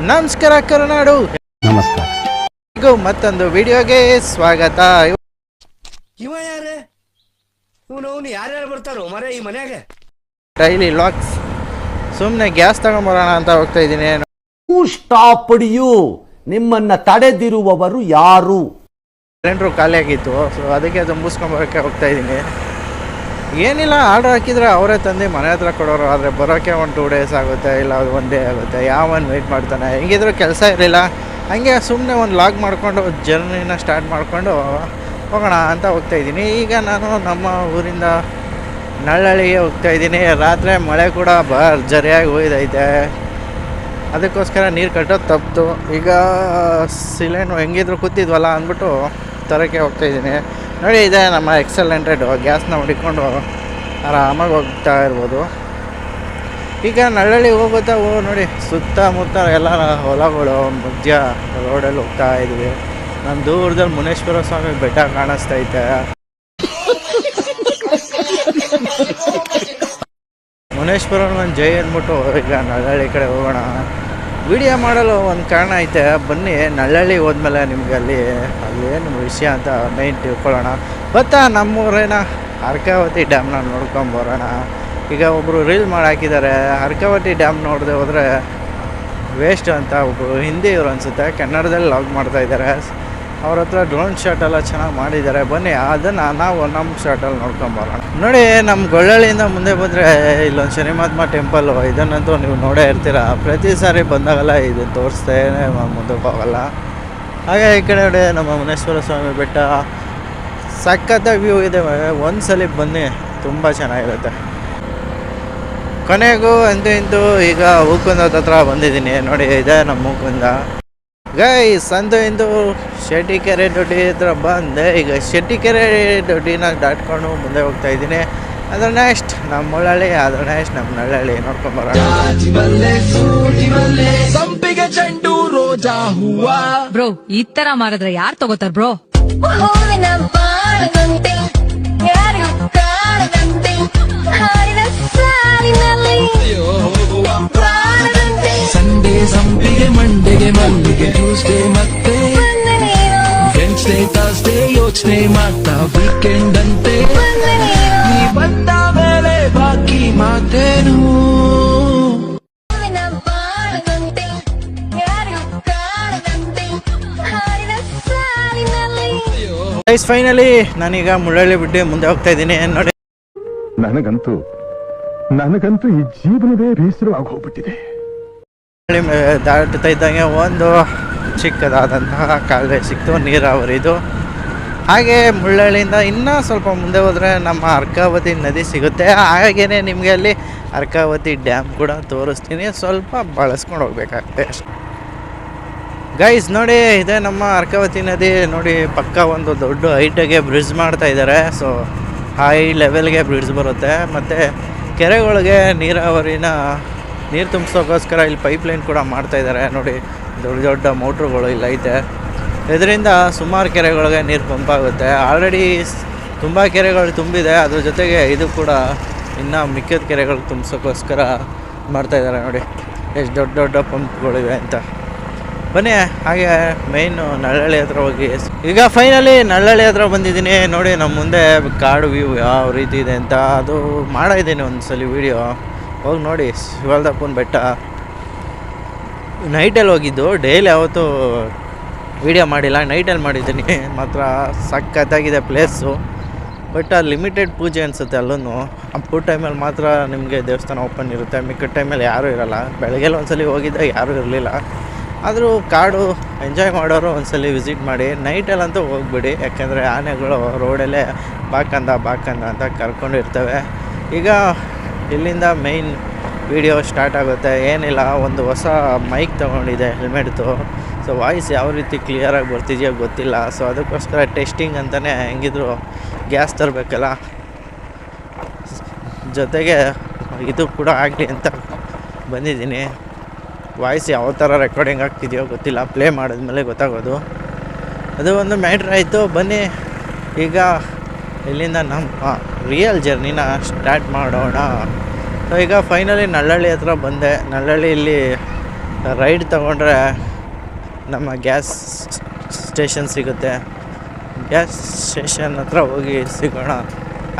ನಮಸ್ಕಾರ ಕರುನಾಡು. ನಮಸ್ಕಾರ. ಇದು ಮತ್ತೊಂದು ವಿಡಿಯೋಗೆ ಸ್ವಾಗತ. ಇವ ಯಾರೇ? ಇವನು ಅವನು ಯಾರ್ಯಾರು ಬರ್ತಾರೋ? ಮರ ಈ ಮನ್ಯಾಗ. ಡೈಲಿ ಲಾಕ್ಸ್. ಸುಮ್ಮನೆ ಗ್ಯಾಸ್ ತಗೊಂಬರೋಣ ಅಂತ ಹೋಗ್ತಾ ಇದ್ದೀನಿ. ಸ್ಟಾಪ್ ಯು ನಿಮ್ಮನ್ನ ತಡೆದಿರುವವರು ಯಾರು? ಸಿಲಿಂಡ್ರು ಖಾಲಿ ಆಗಿತ್ತು ಸೊ ಅದಕ್ಕೆ ಅದು ಮುಗಿಸ್ಕೊಂಬರೋಕೆ ಹೋಗ್ತಾ ಇದ್ದೀನಿ. ಏನಿಲ್ಲ ಆರ್ಡರ್ ಹಾಕಿದರೆ ಅವರೇ ತಂದು ಮನೆ ಹತ್ರ ಕೊಡೋರು. ಆದರೆ ಬರೋಕ್ಕೆ ಒಂದು ಟೂ ಡೇಸ್ ಆಗುತ್ತೆ, ಇಲ್ಲ ಒನ್ ಡೇ ಆಗುತ್ತೆ. ಯಾವನ್ ವೆಯ್ಟ್ ಮಾಡ್ತಾನೆ? ಹೆಂಗಿದ್ರು ಕೆಲಸ ಇರಲಿಲ್ಲ. ಹಾಗೆ ಸುಮ್ಮನೆ ಒಂದು ಲಾಗ್ ಮಾಡಿಕೊಂಡು ಜರ್ನಿನ ಸ್ಟಾರ್ಟ್ ಮಾಡಿಕೊಂಡು ಹೋಗೋಣ ಅಂತ ಹೋಗ್ತಾ ಇದ್ದೀನಿ. ಈಗ ನಾನು ನಮ್ಮ ಊರಿಂದ ನಳ್ಳಳ್ಳಿಗೆ ಹೋಗ್ತಾ ಇದ್ದೀನಿ. ರಾತ್ರಿ ಮಳೆ ಕೂಡ ಭರ್ಜರಿಯಾಗಿ ಹೋಯ್ದೈತೆ ಅದಕ್ಕೋಸ್ಕರ ನೀರು ಕಟ್ಟೋದು ತಪ್ಪಿತು ಈಗ ಸಿಲಿಂಡ್ರು ಹೆಂಗಿದ್ರು ಕೂತಿದ್ವಲ್ಲ ಅಂದ್ಬಿಟ್ಟು ತರೋಕ್ಕೆ ಹೋಗ್ತಾ ಇದ್ದೀನಿ. ನೋಡಿ, ಇದೆ ನಮ್ಮ ಎಕ್ಸೆಲ್ ಹಂಡ್ರೆಡು ಗ್ಯಾಸ್ನ ಹೊಡಿಕೊಂಡು ಆರಾಮಾಗಿ ಹೋಗ್ತಾ ಇರ್ಬೋದು. ಈಗ ನಳ್ಳಳ್ಳಿ ಹೋಗುತ್ತಾ ಓ, ನೋಡಿ, ಸುತ್ತಮುತ್ತ ಎಲ್ಲ ಹೊಲಗಳು, ಮಧ್ಯ ರೋಡಲ್ಲಿ ಹೋಗ್ತಾ ಇದ್ವಿ. ನಮ್ಮ ದೂರದಲ್ಲಿ ಮುನೇಶ್ವರ ಸ್ವಾಮಿ ಬೆಟ್ಟ ಕಾಣಿಸ್ತೈತೆ ಮುನೇಶ್ವರ ಒಂದು ಜೈ ಅಂದ್ಬಿಟ್ಟು, ಈಗ ನಳ್ಳಳ್ಳಿ ಕಡೆ ಹೋಗೋಣ. ವಿಡಿಯೋ ಮಾಡಲು ಒಂದು ಕಾರಣ ಐತೆ. ಬನ್ನಿ ನಳ್ಳಳ್ಳಿ ಹೋದ್ಮೇಲೆ ನಿಮ್ಗೆ ಅಲ್ಲಿ ಅಲ್ಲಿ ಏನು ವಿಷಯ ಅಂತ ಮೈನ್ ತಿಳ್ಕೊಳ್ಳೋಣ. ಗೊತ್ತಾ ನಮ್ಮೂರೇನ ಅರ್ಕಾವತಿ ಡ್ಯಾಮ್ನ ನೋಡ್ಕೊಂಬರೋಣ ಈಗ ಒಬ್ಬರು ರೀಲ್ ಮಾಡಿ ಹಾಕಿದ್ದಾರೆ ಅರ್ಕಾವತಿ ಡ್ಯಾಮ್ ನೋಡದೆ ಹೋದರೆ ವೇಸ್ಟ್ ಅಂತ ಒಬ್ಬರು ಹಿಂದಿ ಇವರು ಅನಿಸುತ್ತೆ. ಕನ್ನಡದಲ್ಲಿ ಲಾಗ್ ಮಾಡ್ತಾ ಇದ್ದಾರೆ ಅವ್ರ ಹತ್ರ ಡ್ರೋನ್ ಶಾಟ್ ಎಲ್ಲ ಚೆನ್ನಾಗಿ ಮಾಡಿದ್ದಾರೆ ಬನ್ನಿ, ಅದನ್ನು ನಾವು ನಮ್ಮ ಶಾಟಲ್ಲಿ ನೋಡ್ಕೊಂಬರೋಣ ನೋಡಿ ನಮ್ಮ ಗೊಳ್ಳಳ್ಳಿಯಿಂದ ಮುಂದೆ ಬಂದರೆ ಇಲ್ಲೊಂದು ಶನಿಮಾತ್ಮ ಟೆಂಪಲ್ಲು ಇದನ್ನಂತೂ ನೀವು ನೋಡೇ ಇರ್ತೀರ? ಪ್ರತಿ ಸಾರಿ ಬಂದಾಗಲ್ಲ ಇದು ತೋರಿಸ್ತೇನೆ ಮುಂದಕ್ಕೆ ಹೋಗಲ್ಲ. ಹಾಗೆ ಈ ಕಡೆ ನೋಡಿ, ನಮ್ಮ ಮುನೇಶ್ವರ ಸ್ವಾಮಿ ಬೆಟ್ಟ. ಸಖತ್ತ ವ್ಯೂ ಇದೆ ಒಂದು ಸಲ ಬನ್ನಿ, ತುಂಬ ಚೆನ್ನಾಗಿರುತ್ತೆ. ಕೊನೆಗೂ ಅಂತೂ ಇಂತೂ ಈಗ ಹೂಕುಂದದ ಹತ್ರ ಬಂದಿದ್ದೀನಿ. ನೋಡಿ, ಇದೆ ನಮ್ಮ ಹೂಕುಂದ. ಗೈ ಸಂದು ಇಂದು ಶೆಟ್ಟಿಕೆರೆ ದೊಡ್ಡಿ ಹತ್ರ ಬಂದೆ. ಈಗ ಶೆಟ್ಟಿಕೆರೆ ದೊಡ್ಡಿನ ದಾಟ್ಕೊಂಡು ಮುಂದೆ ಹೋಗ್ತಾ ಇದ್ದೀನಿ. ಅದ್ರ ನೆಕ್ಸ್ಟ್ ನಮ್ಮ ಮುಳ್ಳಳ್ಳಿ ಅದ್ರ ನೆಕ್ಸ್ಟ್ ನಮ್ಮ ನಳ್ಳಳ್ಳಿ ಚೆಂಡು ರೋಜಾ ಹೂವ. ಬ್ರೋ ಈ ತರ ಮಾರಿದ್ರೆ ಯಾರು ತಗೋತಾರ ಬ್ರೋ? ಹೂವಿನ ಬಾಳದಂತೆ ಯಾರಿಗೂ ಕಾಣದಂತೆ. ಸಂಪಿಗೆ ಮಂಡೆಗೆ ಮಲ್ಲಿಗೆ ಟ್ಯೂಸ್ಡೇ ಮತ್ತೆ ವೆನ್ಸ್ಡೇ ಥರ್ಸ್ಡೇ ಯೋಚನೆ ಮಾಡ್ತಾ ವೀಕೆಂಡ್ ಅಂತೆ. ನೀ ಬಂದ ಮೇಲೆ ಬಾಕಿ ಮಾತೇನು? ಗೈಸ್ ಫೈನಲಿ ನಾನೀಗ ಮುಳ್ಳಳ್ಳಿ ಬಿಟ್ಟು ಮುಂದೆ ಹೋಗ್ತಾ ಇದ್ದೀನಿ. ನೋಡಿ. ನನಗಂತೂ ನನಗಂತೂ ಈ ಜೀವನವೇ ಬೇಸರವಾಗಿ ಹೋಗ್ಬಿಟ್ಟಿದೆ. ಮುಳ್ಳಳ್ಳಿ ಮೇ- ದಾಟ್ತಾ ಇದ್ದಂಗೆ ಒಂದು ಚಿಕ್ಕದಾದಂತಹ ಕಾಲುವೆ ಸಿಕ್ತು ನೀರಾವರಿದು ಹಾಗೆ ಮುಳ್ಳಳ್ಳಿಯಿಂದ ಇನ್ನೂ ಸ್ವಲ್ಪ ಮುಂದೆ ಹೋದರೆ ನಮ್ಮ ಅರ್ಕಾವತಿ ನದಿ ಸಿಗುತ್ತೆ. ಹಾಗೇ ನಿಮಗೆ ಅಲ್ಲಿ ಅರ್ಕಾವತಿ ಡ್ಯಾಮ್ ಕೂಡ ತೋರಿಸ್ತೀನಿ. ಸ್ವಲ್ಪ ಬಳಸ್ಕೊಂಡು ಹೋಗ್ಬೇಕಾಗುತ್ತೆ ಗೈಸ್ ನೋಡಿ, ಇದೆ ನಮ್ಮ ಅರ್ಕಾವತಿ ನದಿ. ನೋಡಿ, ಪಕ್ಕ ಒಂದು ದೊಡ್ಡ ಹೈಟಾಗೆ ಬ್ರಿಡ್ಜ್ ಮಾಡ್ತಾ ಇದ್ದಾರೆ. ಸೊ ಹೈ ಲೆವೆಲ್ಗೆ ಬ್ರಿಡ್ಜ್ ಬರುತ್ತೆ. ಮತ್ತು ಕೆರೆಗಳಿಗೆ ನೀರಾವರಿನ ನೀರು ತುಂಬಿಸೋಕ್ಕೋಸ್ಕರ ಇಲ್ಲಿ ಪೈಪ್ ಲೈನ್ ಕೂಡ ಮಾಡ್ತಾ ಇದ್ದಾರೆ ನೋಡಿ, ದೊಡ್ಡ ದೊಡ್ಡ ಮೋಟ್ರುಗಳು ಇಲ್ಲೈತೆ ಇದರಿಂದ ಸುಮಾರು ಕೆರೆಗಳಿಗೆ ನೀರು ಪಂಪ್ ಆಗುತ್ತೆ. ಆಲ್ರೆಡಿ ತುಂಬ ಕೆರೆಗಳು ತುಂಬಿದೆ. ಅದ್ರ ಜೊತೆಗೆ ಇದು ಕೂಡ ಇನ್ನು ಮಿಕ್ಕಿದ ಕೆರೆಗಳು ತುಂಬಿಸೋಕ್ಕೋಸ್ಕರ ಮಾಡ್ತಾ ಇದ್ದಾರೆ ನೋಡಿ, ಎಷ್ಟು ದೊಡ್ಡ ದೊಡ್ಡ ಪಂಪ್ಗಳಿವೆ ಅಂತ. ಬನ್ನಿ, ಹಾಗೆ ಮೈನು ನಳ್ಳಳ್ಳಿ ಹತ್ರ ಹೋಗಿ. ಈಗ ಫೈನಲಿ ನಳ್ಳಳ್ಳಿ ಹತ್ರ ಬಂದಿದ್ದೀನಿ. ನೋಡಿ ನಮ್ಮ ಮುಂದೆ ಕಾಡು ವ್ಯೂ ಯಾವ ರೀತಿ ಇದೆ ಅಂತ. ಅದು ಮಾಡಿದ್ದೀನಿ ಒಂದು ಸಲ ವೀಡಿಯೋ ಹೋಗಿ ನೋಡಿ ಶಿವಲ್ದಪ್ಪನ ಬೆಟ್ಟ. ನೈಟಲ್ಲಿ ಹೋಗಿದ್ದು ಡೈಲಿ ಯಾವತ್ತೂ ವೀಡಿಯೋ ಮಾಡಿಲ್ಲ ನೈಟಲ್ಲಿ ಮಾಡಿದ್ದೀನಿ. ಮಾತ್ರ ಸಖತ್ತಾಗಿದೆ ಪ್ಲೇಸು ಬಟ್ ಲಿಮಿಟೆಡ್ ಪೂಜೆ ಅನಿಸುತ್ತೆ ಅಲ್ಲೂ ಅಪ್ಪು ಟೈಮಲ್ಲಿ ಮಾತ್ರ ನಿಮಗೆ ದೇವಸ್ಥಾನ ಓಪನ್ ಇರುತ್ತೆ. ಮಿಕ್ಕ ಟೈಮಲ್ಲಿ ಯಾರೂ ಇರಲ್ಲ. ಬೆಳಗ್ಗೆಲ್ಲ ಒಂದ್ಸಲಿ ಹೋಗಿದ್ದಾಗ ಯಾರೂ ಇರಲಿಲ್ಲ. ಆದರೂ ಕಾಡು ಎಂಜಾಯ್ ಮಾಡೋರು ಒಂದ್ಸಲಿ ವಿಸಿಟ್ ಮಾಡಿ. ನೈಟಲ್ಲಂತೂ ಹೋಗ್ಬಿಡಿ. ಯಾಕೆಂದರೆ ಆನೆಗಳು ರೋಡಲ್ಲೇ ಬಾಕಂದ ಬಾಕಂದ ಅಂತ ಕರ್ಕೊಂಡಿರ್ತವೆ ಈಗ ಇಲ್ಲಿಂದ ಮೈನ್ ವಿಡಿಯೋ ಸ್ಟಾರ್ಟ್ ಆಗುತ್ತೆ. ಏನಿಲ್ಲ, ಒಂದು ಹೊಸ ಮೈಕ್ ತೊಗೊಂಡಿದೆ, ಹೆಲ್ಮೆಟ್ದು. ಸೊ ವಾಯ್ಸ್ ಯಾವ ರೀತಿ ಕ್ಲಿಯರಾಗಿ ಬರ್ತಿದೆಯೋ ಗೊತ್ತಿಲ್ಲ. ಸೊ ಅದಕ್ಕೋಸ್ಕರ ಟೆಸ್ಟಿಂಗ್ ಅಂತಲೇ ಹೆಂಗಿದ್ರು ಗ್ಯಾಸ್ ತರಬೇಕಲ್ಲ. ಜೊತೆಗೆ ಇದು ಕೂಡ ಆಗಲಿ ಅಂತ ಬಂದಿದ್ದೀನಿ. ವಾಯ್ಸ್ ಯಾವ ಥರ ರೆಕಾರ್ಡಿಂಗ್ ಆಗ್ತಿದೆಯೋ ಗೊತ್ತಿಲ್ಲ. ಪ್ಲೇ ಮಾಡಿದ್ಮೇಲೆ ಗೊತ್ತಾಗೋದು. ಅದು ಒಂದು ಮ್ಯಾಟ್ರ್ ಆಯಿತು. ಬನ್ನಿ, ಈಗ ಇಲ್ಲಿಂದ ನಮ್ಮ ರಿಯಲ್ ಜರ್ನಿನ ಸ್ಟಾರ್ಟ್ ಮಾಡೋಣ. ಸೊ ಈಗ ಫೈನಲಿ ನಳ್ಳಳ್ಳಿ ಹತ್ರ ಬಂದೆ. ನಳ್ಳಳ್ಳಿಯಲ್ಲಿ ರೈಡ್ ತಗೊಂಡ್ರೆ ನಮ್ಮ ಗ್ಯಾಸ್ ಸ್ಟೇಷನ್ ಸಿಗುತ್ತೆ. ಗ್ಯಾಸ್ ಸ್ಟೇಷನ್ ಹತ್ರ ಹೋಗಿ ಸಿಗೋಣ.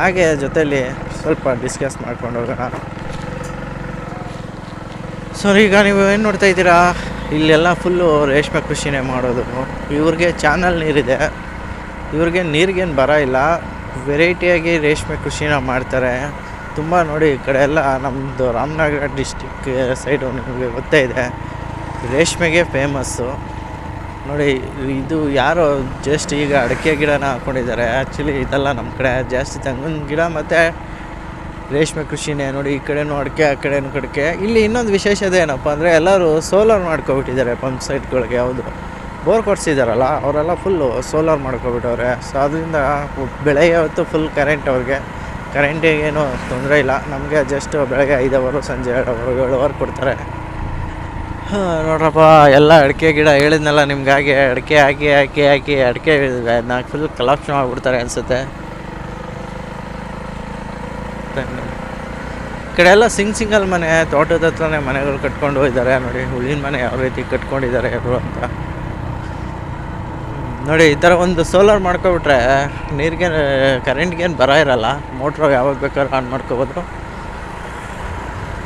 ಹಾಗೆ ಜೊತೆಯಲ್ಲಿ ಸ್ವಲ್ಪ ಡಿಸ್ಕಸ್ ಮಾಡ್ಕೊಂಡು ಹೋಗೋಣ. ಸೊ ಈಗ ನೀವು ಏನು ನೋಡ್ತಾ ಇದ್ದೀರಾ? ಇಲ್ಲೆಲ್ಲ ಫುಲ್ಲು ರೇಷ್ಮೆ ಕೃಷಿನೇ ಮಾಡೋದು. ಇವ್ರಿಗೆ ಚಾನಲ್ ನೀರಿದೆ. ಇವ್ರಿಗೆ ನೀರಿಗೇನು ಬರ ಇಲ್ಲ. ವೆರೈಟಿಯಾಗಿ ರೇಷ್ಮೆ ಕೃಷಿನ ಮಾಡ್ತಾರೆ. ತುಂಬ ನೋಡಿ ಈ ಕಡೆ ಎಲ್ಲ ನಮ್ಮದು ರಾಮನಗರ ಡಿಸ್ಟಿಕ್ ಸೈಡು ನಿಮಗೆ ಗೊತ್ತೇ ಇದೆ. ರೇಷ್ಮೆಗೆ ಫೇಮಸ್ಸು ನೋಡಿ, ಇದು ಯಾರೋ ಜಸ್ಟ್ ಈಗ ಅಡಿಕೆ ಗಿಡನ ಹಾಕ್ಕೊಂಡಿದ್ದಾರೆ ಆ್ಯಕ್ಚುಲಿ ಇದೆಲ್ಲ ನಮ್ಮ ಕಡೆ ಜಾಸ್ತಿ ತೆಂಗಿನ ಗಿಡ ಮತ್ತು ರೇಷ್ಮೆ ಕೃಷಿನೇ. ನೋಡಿ, ಈ ಕಡೆನೂ ಅಡಿಕೆ, ಆ ಕಡೆನೂ ಕಡಿಕೆ. ಇಲ್ಲಿ ಇನ್ನೊಂದು ವಿಶೇಷತೆ ಏನಪ್ಪ ಅಂದರೆ ಎಲ್ಲರೂ ಸೋಲಾರ್ ಮಾಡ್ಕೊಬಿಟ್ಟಿದ್ದಾರೆ ಪಂಪ್ ಸೈಟ್ಗಳಿಗೆ ಯಾವುದು ಬೋರ್ ಕೊಡ್ಸಿದಾರಲ್ಲ, ಅವರೆಲ್ಲ ಫುಲ್ಲು ಸೋಲಾರ್ ಮಾಡ್ಕೊಬಿಟ್ಟವ್ರೆ. ಸೊ ಅದರಿಂದ ಬೆಳಗ್ಗೆ ಹೊತ್ತು ಫುಲ್ ಕರೆಂಟ್ ಅವ್ರಿಗೆ. ಕರೆಂಟಿಗೇನು ತೊಂದರೆ ಇಲ್ಲ. ನಮಗೆ ಜಸ್ಟ್ ಬೆಳಗ್ಗೆ ಐದು ಅವರು ಸಂಜೆ ಎರಡು ಅವರು ಏಳು ಅವರ್ ಕೊಡ್ತಾರೆ ನೋಡ್ರಪ್ಪ, ಎಲ್ಲ ಅಡಿಕೆ ಗಿಡ ಹೇಳಿದ್ನಲ್ಲ ನಿಮಗಾಗಿ ಅಡಿಕೆ ಹಾಕಿ ಹಾಕಿ ಹಾಕಿ ಅಡಿಕೆ ನಾಲ್ಕು ಫುಲ್ ಕಲಾಪ್ಷನ್ ಮಾಡಿಬಿಡ್ತಾರೆ ಅನಿಸುತ್ತೆ. ಈ ಕಡೆ ಎಲ್ಲ ಸಿಂಗ್ ಸಿಂಗಲ್ ಮನೆ, ತೋಟದ ಹತ್ರನೇ ಮನೆಗಳು ಕಟ್ಕೊಂಡು ಹೋಗಿದ್ದಾರೆ. ನೋಡಿ, ಹುಲ್ಲಿನ ಮನೆ ಯಾವ ರೀತಿ ಕಟ್ಕೊಂಡಿದ್ದಾರೆ ಅವರು ಅಂತ. ನೋಡಿ, ಈ ಥರ ಒಂದು ಸೋಲಾರ್ ಮಾಡ್ಕೊಬಿಟ್ರೆ ನೀರಿಗೆ ಕರೆಂಟ್ಗೇನು ಬರ ಇರಲ್ಲ. ಮೋಟ್ರ್ ಯಾವಾಗ ಬೇಕಾದ್ರೂ ಆನ್ ಮಾಡ್ಕೋಬೋದು.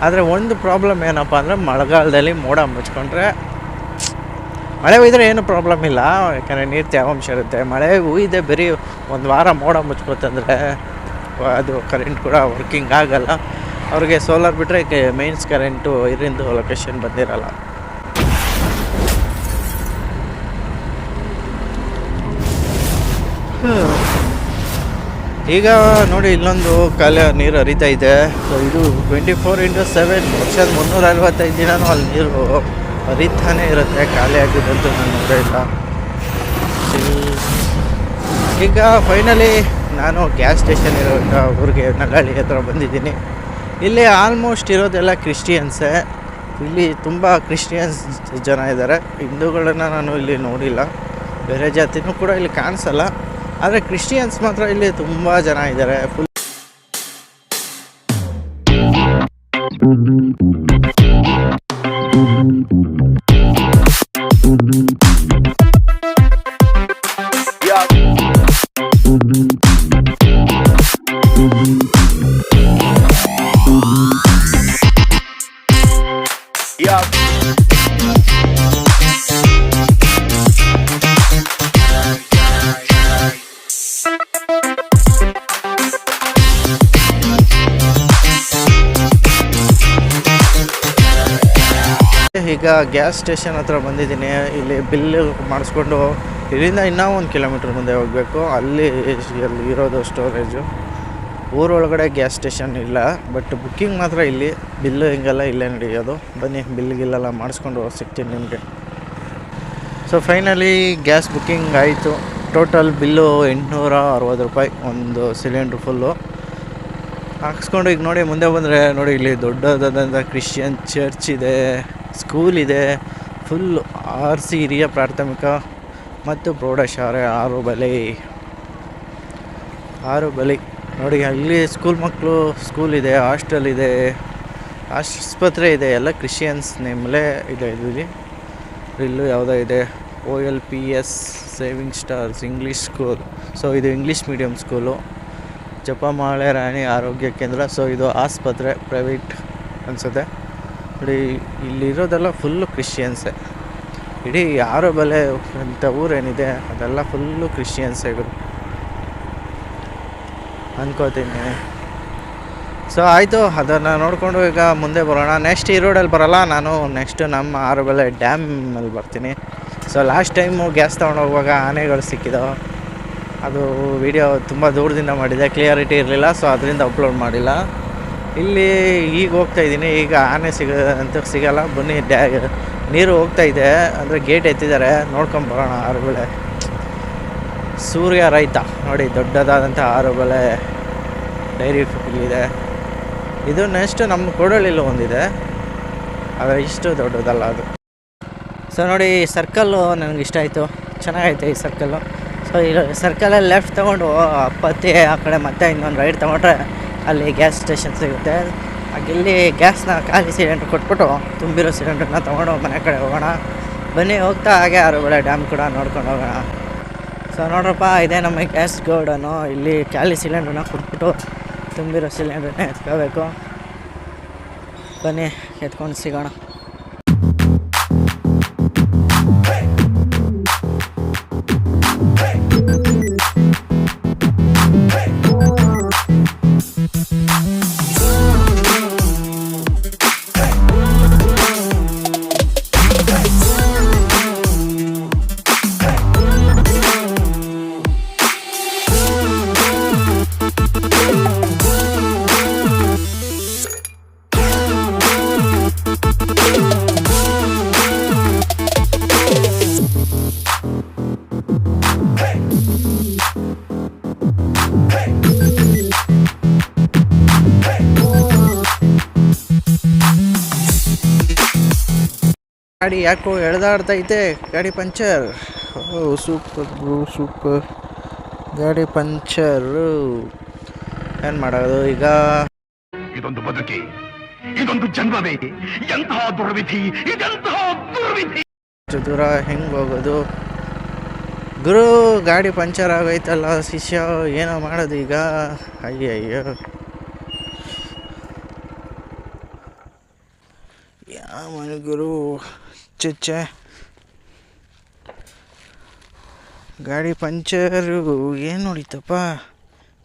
ಆದರೆ ಒಂದು ಪ್ರಾಬ್ಲಮ್ ಏನಪ್ಪ ಅಂದರೆ ಮಳೆಗಾಲದಲ್ಲಿ ಮೋಡ ಮುಚ್ಕೊಂಡ್ರೆ ಮಳೆ ಹುಯ್ದರೆ ಏನು ಪ್ರಾಬ್ಲಮ್ ಇಲ್ಲ. ಯಾಕಂದರೆ ನೀರು ತೇವಾಂಶ ಇರುತ್ತೆ. ಮಳೆ ಹುಯ್ದೆ ಬರೀ ಒಂದು ವಾರ ಮೋಡ ಮುಚ್ಕೋತಂದರೆ ಅದು ಕರೆಂಟ್ ಕೂಡ ವರ್ಕಿಂಗ್ ಆಗಲ್ಲ. ಅವ್ರಿಗೆ ಸೋಲಾರ್ ಬಿಟ್ಟರೆ ಮೇನ್ಸ್ ಕರೆಂಟು ಇದರಿಂದ ಲೊಕೇಶನ್ ಬಂದಿರಲ್ಲ. ಈಗ ನೋಡಿ ಇಲ್ಲೊಂದು ಕಾಲ, ನೀರು ಹರಿತಾ ಇದೆ. ಸೊ ಇದು ಟ್ವೆಂಟಿ ಫೋರ್ ಇಂಟು ಸೆವೆನ್ ವರ್ಷದ ಮುನ್ನೂರ ಅರವತ್ತೈದು ದಿನವೂ ಅಲ್ಲಿ ನೀರು ಹರಿತಾನೆ ಇರುತ್ತೆ, ಖಾಲಿ ಆಗಿದ್ದಂತೂ ನಾನು ನೋಡೇ ಇಲ್ಲ. ಈಗ ಫೈನಲಿ ನಾನು ಗ್ಯಾಸ್ ಸ್ಟೇಷನ್ ಇರೋ ಊರಿಗೆ ನಗಾಳಿ ಹತ್ರ ಬಂದಿದ್ದೀನಿ. ಇಲ್ಲಿ ಆಲ್ಮೋಸ್ಟ್ ಇರೋದೆಲ್ಲ ಕ್ರಿಶ್ಚಿಯನ್ಸೇ ಇಲ್ಲಿ ತುಂಬ ಕ್ರಿಶ್ಚಿಯನ್ಸ್ ಜನ ಇದ್ದಾರೆ. ಹಿಂದೂಗಳನ್ನ ನಾನು ಇಲ್ಲಿ ನೋಡಿಲ್ಲ. ಬೇರೆ ಜಾತಿನೂ ಕೂಡ ಇಲ್ಲಿ ಕಾಣಿಸಲ್ಲ. ಆದರೆ ಕ್ರಿಶ್ಚಿಯನ್ಸ್ ಮಾತ್ರ ಇಲ್ಲಿ ತುಂಬ ಜನ ಇದ್ದಾರೆ. ಫುಲ್ ಈಗ ಗ್ಯಾಸ್ ಸ್ಟೇಷನ್ ಹತ್ರ ಬಂದಿದ್ದೀನಿ. ಇಲ್ಲಿ ಬಿಲ್ ಮಾಡಿಸ್ಕೊಂಡು ಇಲ್ಲಿಂದ ಇನ್ನೂ ಒಂದು ಕಿಲೋಮೀಟ್ರ್ ಮುಂದೆ ಹೋಗಬೇಕು. ಅಲ್ಲಿ ಅಲ್ಲಿ ಇರೋದು ಸ್ಟೋರೇಜು ಊರೊಳಗಡೆ ಗ್ಯಾಸ್ ಸ್ಟೇಷನ್ ಇಲ್ಲ. ಬಟ್ ಬುಕ್ಕಿಂಗ್ ಮಾತ್ರ ಇಲ್ಲಿ. ಬಿಲ್ಲು ಹಿಂಗೆಲ್ಲ ಇಲ್ಲೇ ನಡೆಯೋದು. ಬನ್ನಿ ಬಿಲ್ ಗಿಲ್ಲೆಲ್ಲ ಮಾಡಿಸ್ಕೊಂಡು ಸಿಗ್ತೀನಿ ನಿಮಗೆ. ಸೊ ಫೈನಲಿ ಗ್ಯಾಸ್ ಬುಕ್ಕಿಂಗ್ ಆಯಿತು. ಟೋಟಲ್ ಬಿಲ್ಲು ಎಂಟುನೂರ ಅರವತ್ತು ರೂಪಾಯಿ. ಒಂದು ಸಿಲಿಂಡ್ರ್ ಫುಲ್ಲು ಹಾಕ್ಸ್ಕೊಂಡು ಈಗ ನೋಡಿ, ಮುಂದೆ ಬಂದರೆ ನೋಡಿ, ಇಲ್ಲಿ ದೊಡ್ಡದಾದಂಥ ಕ್ರಿಶ್ಚಿಯನ್ ಚರ್ಚ್ ಇದೆ. ಸ್ಕೂಲ್ ಇದೆ ಫುಲ್ ಆರ್ ಸಿ ಹಿರಿಯ ಪ್ರಾಥಮಿಕ ಮತ್ತು ಪ್ರೌಢಶಾಲೆ ಆರು ಬಲಿ. ಆರು ಬಲಿ. ನೋಡಿ, ಅಲ್ಲಿ ಸ್ಕೂಲ್ ಮಕ್ಕಳು ಸ್ಕೂಲ್ ಇದೆ, ಹಾಸ್ಟೆಲ್ ಇದೆ, ಆಸ್ಪತ್ರೆ ಇದೆ, ಎಲ್ಲ ಕ್ರಿಶ್ಚಿಯನ್ಸ್ ನೇಮ್ಲೇ ಇದೆ ಇಲ್ಲಿ. ಇಲ್ಲೂ ಯಾವುದೋ ಇದೆ, O L P S saving stars English school. So, ಇದು English medium school. Japamale Rani ಆರೋಗ್ಯ ಕೇಂದ್ರ. ಸೊ, ಇದು ಆಸ್ಪತ್ರೆ, ಪ್ರೈವೇಟ್ ಅನಿಸುತ್ತೆ. ನೋಡಿ, ಇಲ್ಲಿರೋದೆಲ್ಲ ಫುಲ್ಲು ಕ್ರಿಶ್ಚಿಯನ್ಸೇ ಇಡೀ ಯಾರೋ ಬಲೆ ಅಂತ ಊರೇನಿದೆ, ಅದೆಲ್ಲ ಫುಲ್ಲು ಕ್ರಿಶ್ಚಿಯನ್ಸೇ ಇವರು ಅಂದ್ಕೋತೀನಿ ಸೊ ಆಯಿತು, ಅದನ್ನು ನೋಡಿಕೊಂಡು ಈಗ ಮುಂದೆ ಬರೋಣ. ನೆಕ್ಸ್ಟ್ ಈ ರೋಡಲ್ಲಿ ಬರೋಲ್ಲ, ನಾನು ನೆಕ್ಸ್ಟ್ ನಮ್ಮ ಆರುಬೆಲೆ ಡ್ಯಾಮಲ್ಲಿ ಬರ್ತೀನಿ. ಸೊ ಲಾಸ್ಟ್ ಟೈಮು ಗ್ಯಾಸ್ ತೊಗೊಂಡು ಆನೆಗಳು ಸಿಕ್ಕಿದವು. ಅದು ವಿಡಿಯೋ ತುಂಬ ದೂರದಿಂದ ಮಾಡಿದೆ ಕ್ಲಿಯರಿಟಿ ಇರಲಿಲ್ಲ ಸೊ ಅದರಿಂದ ಅಪ್ಲೋಡ್ ಮಾಡಿಲ್ಲ. ಇಲ್ಲಿ ಈಗ ಹೋಗ್ತಾ ಇದ್ದೀನಿ. ಈಗ ಆನೆ ಸಿಗ, ಅಂತ ಸಿಗಲ್ಲ. ಬನ್ನಿ ನೀರು ಹೋಗ್ತಾ ಇದೆ. ಅಂದರೆ ಗೇಟ್ ಎತ್ತಿದ್ದಾರೆ. ನೋಡ್ಕೊಂಡು ಬರೋಣ ಆರುಬೆಲೆ ಸೂರ್ಯ ರೈತ. ನೋಡಿ, ದೊಡ್ಡದಾದಂಥ ಆರುಬೆಲೆ ಡೈರಿ ಇದೆ ಇದು ನೆಕ್ಸ್ಟ್ ನಮ್ಮ ಕೊಡಳಿಲ್ಲೂ ಒಂದಿದೆ. ಆದರೆ ಇಷ್ಟು ದೊಡ್ಡದಲ್ಲ ಅದು. ಸೊ ನೋಡಿ, ಈ ಸರ್ಕಲ್ಲು ನನಗೆ ಇಷ್ಟ ಆಯಿತು. ಚೆನ್ನಾಗೈತೆ ಈ ಸರ್ಕಲ್ಲು ಸೊ ಈ ಸರ್ಕಲಲ್ಲಿ ಲೆಫ್ಟ್ ತೊಗೊಂಡು ಅಪ್ಪತ್ತಿ ಆ ಕಡೆ ಮತ್ತೆ ಇನ್ನೊಂದು ರೈಡ್ ತೊಗೊಂಡ್ರೆ ಅಲ್ಲಿ ಗ್ಯಾಸ್ ಸ್ಟೇಷನ್ ಸಿಗುತ್ತೆ. ಅಲ್ಲಿ ಗ್ಯಾಸ್ನ ಖಾಲಿ ಸಿಲಿಂಡ್ರ್ ಕೊಟ್ಬಿಟ್ಟು ತುಂಬಿರೋ ಸಿಲಿಂಡ್ರನ್ನ ತೊಗೊಂಡು ಮನೆ ಕಡೆ ಹೋಗೋಣ. ಬನ್ನಿ ಹೋಗ್ತಾ ಹಾಗೆ ಆರುಬಳೆ ಡ್ಯಾಮ್ ಕೂಡ ನೋಡ್ಕೊಂಡು ಹೋಗೋಣ. ಸೊ ನೋಡ್ರಪ್ಪ, ಇದೇ ನಮ್ಮ ಗ್ಯಾಸ್ ಗೋಡನು. ಇಲ್ಲಿ ಖಾಲಿ ಸಿಲಿಂಡ್ರನ್ನ ಕೊಟ್ಬಿಟ್ಟು ತುಂಬಿರೋ ಸಿಲಿಂಡ್ರನ್ನ ಎತ್ಕೋಬೇಕು. ಬನ್ನಿ, ಎತ್ಕೊಂಡು ಸಿಗೋಣ. ಗಾಡಿ ಯಾಕೋ ಎಳೆದಾಡ್ತೈತೆ. ಗಾಡಿ puncture. Oh super bro super. ಗಾಡಿ ಪಂಚರು. ಏನು ಮಾಡೋದು ಈಗ? ಇದೊಂದು ಬದುಕಿ ಇದೊಂದು ಜನ್ಮವೇ. ಎಂತಹ ದುರ್ವಿಧಿ ಇದೆಂತಹ ದುರ್ವಿಧಿ. ಇಷ್ಟು ದೂರ ಹೆಂಗೆ ಹೋಗೋದು? ಗುರು ಗಾಡಿ ಪಂಚರ್ ಆಗೈತಲ್ಲ ಶಿಷ್ಯ ಏನೋ ಮಾಡೋದು ಈಗ? ಅಯ್ಯಯ್ಯೋ. ಯಾವ ಗುರು. ಚುಚ್ಚೆ ಗಾಡಿ ಪಂಚರು ಏನು ಹೊಡಿತಪ್ಪ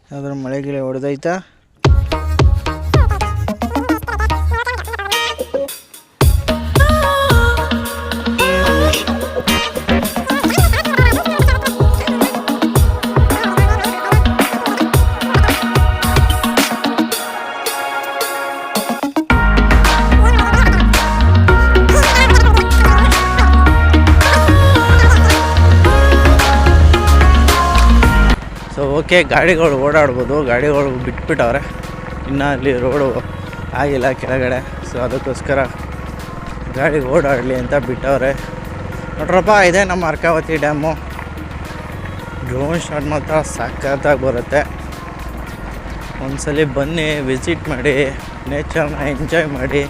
ಯಾವ್ದಾರು ಮಳೆ ಗಿಳೆ ಹೊಡೆದೈತಾ ಸೊ ಓಕೆ ಗಾಡಿಗಳು ಓಡಾಡ್ಬೋದು. ಗಾಡಿಗಳು ಬಿಟ್ಬಿಟ್ಟವ್ರೆ. ಇನ್ನು ಅಲ್ಲಿ ರೋಡು ಆಗಿಲ್ಲ ಕೆಳಗಡೆ. ಸೊ ಅದಕ್ಕೋಸ್ಕರ ಗಾಡಿ ಓಡಾಡಲಿ ಅಂತ ಬಿಟ್ಟವ್ರೆ. ನೋಡ್ರಪ್ಪ, ಇದೆ ನಮ್ಮ ಅರ್ಕಾವತಿ ಡ್ಯಾಮು. ಡ್ರೋನ್ ಶಾಟ್ ಮಾತ್ರ ಸಖತ್ತಾಗಿ ಬರುತ್ತೆ. ಒಂದ್ಸಲಿ ಬನ್ನಿ, ವಿಸಿಟ್ ಮಾಡಿ ನೇಚರ್ನ ಎಂಜಾಯ್ ಮಾಡಿ.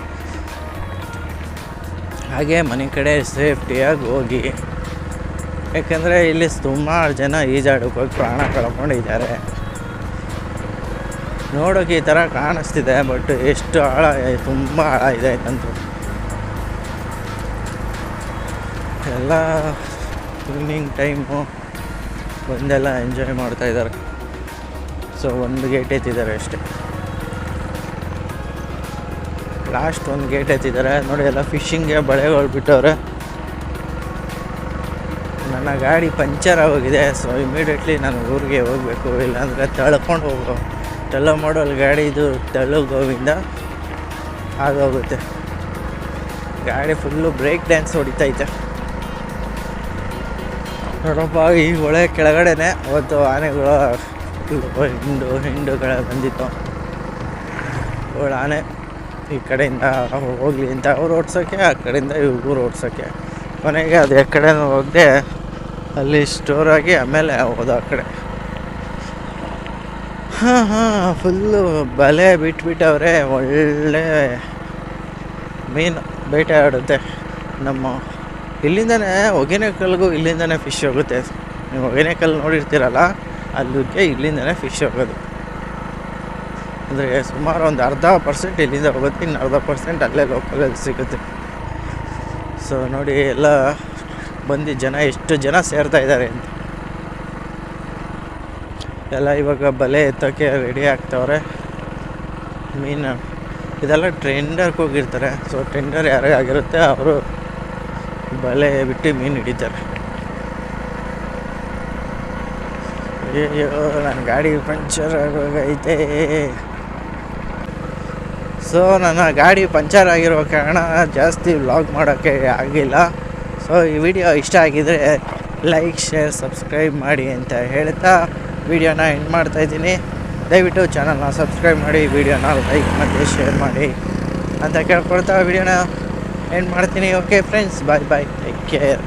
ಹಾಗೆ ಮನೆ ಕಡೆ ಸೇಫ್ಟಿಯಾಗಿ ಹೋಗಿ. ಯಾಕಂದರೆ ಇಲ್ಲಿ ಸುಮಾರು ಜನ ಈಜಾಡೋಕೆ ಹೋಗಿ ಪ್ರಾಣ ಕಳ್ಕೊಂಡಿದ್ದಾರೆ. ನೋಡೋಕೆ ಈ ಥರ ಕಾಣಿಸ್ತಿದೆ ಬಟ್ ಎಷ್ಟು ಆಳ, ತುಂಬ ಆಳ ಇದೆ ಅಂತೂ. ಎಲ್ಲ ಸ್ವಿಮ್ಮಿಂಗ್ ಟೈಮು ಬಂದೆಲ್ಲ ಎಂಜಾಯ್ ಮಾಡ್ತಾ ಇದ್ದಾರೆ. ಸೊ ಒಂದು ಗೇಟ್ ಎತ್ತಿದ್ದಾರೆ ಅಷ್ಟೇ. ಲಾಸ್ಟ್ ಒಂದು ಗೇಟ್ ಎತ್ತಿದ್ದಾರೆ. ನೋಡಿ, ಎಲ್ಲ ಫಿಶಿಂಗ್ಗೆ ಬಳೆಗಳು ಬಿಟ್ಟವ್ರೆ. ನನ್ನ ಗಾಡಿ ಪಂಚರ್ ಆಗೋಗಿದೆ ಸೊ ಇಮಿಡಿಯೇಟ್ಲಿ ನಾನು ಊರಿಗೆ ಹೋಗಬೇಕು. ಇಲ್ಲಾಂದರೆ ತಳ್ಕೊಂಡು ಹೋಗೋ ತಳ್ಳೋ ಮಾಡೋಲ್ ಗಾಡಿ ಇದು ತಳ್ಳು ಗೋವಿಂದ ಆಗೋಗುತ್ತೆ. ಗಾಡಿ ಫುಲ್ಲು ಬ್ರೇಕ್ ಡ್ಯಾನ್ಸ್ ಹೊಡಿತೈತೆ ನೋಡಪ್ಪ, ಈ ಹೊಳೆ ಕೆಳಗಡೆನೆ ಅವತ್ತು ಆನೆಗಳು ಹಿಂಡು ಹಿಂಡುಗಳ ಬಂದಿತ್ತು. ಅವಳು ಆನೆ ಈ ಕಡೆಯಿಂದ ಹೋಗಲಿ ಅಂತ. ಅವ್ರು ಓಡ್ಸೋಕ್ಕೆ ಆ ಕಡೆಯಿಂದ ಇವ್ರು ಓಡ್ಸೋಕ್ಕೆ ಕೊನೆಗೆ ಅದು ಆ ಕಡೆ ಹೋಗದೆ ಅಲ್ಲಿ ಸ್ಟೋರ್ ಆಗಿ ಆಮೇಲೆ ಹೋದ ಆ ಕಡೆ. ಹಾಂ ಹಾಂ ಫುಲ್ಲು ಬಲೆ ಬಿಟ್ಬಿಟ್ಟವ್ರೆ, ಒಳ್ಳೆ ಮೀನು ಬೇಟೆ ಆಡುತ್ತೆ. ನಮ್ಮ ಇಲ್ಲಿಂದನೇ ಹೊಗೆನೆಕಲ್ಗೂ ಇಲ್ಲಿಂದನೇ ಫಿಶ್ ಹೋಗುತ್ತೆ. ನೀವು ಹೊಗೆನೆಕಲ್ ನೋಡಿರ್ತೀರಲ್ಲ, ಅಲ್ಲಿಗೆ ಇಲ್ಲಿಂದನೇ ಫಿಶ್ ಹೋಗೋದು. ಅಂದರೆ ಸುಮಾರು ಒಂದು ಅರ್ಧ ಪರ್ಸೆಂಟ್ ಇಲ್ಲಿಂದ ಹೋಗುತ್ತೆ, ಇನ್ನು ಅರ್ಧ ಪರ್ಸೆಂಟ್ ಅಲ್ಲೇ ಲೋಕಲಲ್ಲಿ ಸಿಗುತ್ತೆ. ಸೊ ನೋಡಿ, ಎಲ್ಲ ಬಂದು ಜನ, ಎಷ್ಟು ಜನ ಸೇರ್ತಾ ಇದ್ದಾರೆ ಅಂತ. ಎಲ್ಲ ಇವಾಗ ಬಲೆ ಎತ್ತೋಕ್ಕೆ ರೆಡಿ ಆಗ್ತವ್ರೆ. ಮೀನು, ಇದೆಲ್ಲ ಟ್ರೆಂಡರ್ಗೆ ಹೋಗಿರ್ತಾರೆ. ಸೊ ಟ್ರೆಂಡರ್ ಯಾರಿಗಾಗಿರುತ್ತೆ ಅವರು ಬಲೆ ಬಿಟ್ಟು ಮೀನು ಹಿಡಿತಾರೆ. ಅಯ್ಯೋ ನನ್ನ ಗಾಡಿ ಪಂಚರ್ ಆಗೋಗೈತೆ. ಸೊ ನನ್ನ ಗಾಡಿ ಪಂಚರ್ ಆಗಿರೋ ಕಾರಣ ಜಾಸ್ತಿ ವ್ಲಾಗ್ ಮಾಡೋಕ್ಕೆ ಆಗಿಲ್ಲ. ಸೊ ಈ ವಿಡಿಯೋ ಇಷ್ಟ ಆಗಿದರೆ ಲೈಕ್ ಶೇರ್ ಸಬ್ಸ್ಕ್ರೈಬ್ ಮಾಡಿ ಅಂತ ಹೇಳ್ತಾ ವಿಡಿಯೋನ ಎಂಡ್ ಮಾಡ್ತಾಯಿದ್ದೀನಿ ದಯವಿಟ್ಟು ಚಾನಲ್ನ ಸಬ್ಸ್ಕ್ರೈಬ್ ಮಾಡಿ ವಿಡಿಯೋನ ಲೈಕ್ ಮತ್ತು ಶೇರ್ ಮಾಡಿ ಅಂತ ಕೇಳ್ಕೊಳ್ತಾ ವಿಡಿಯೋನ ಎಂಡ್ ಮಾಡ್ತೀನಿ. Okay friends bye bye take care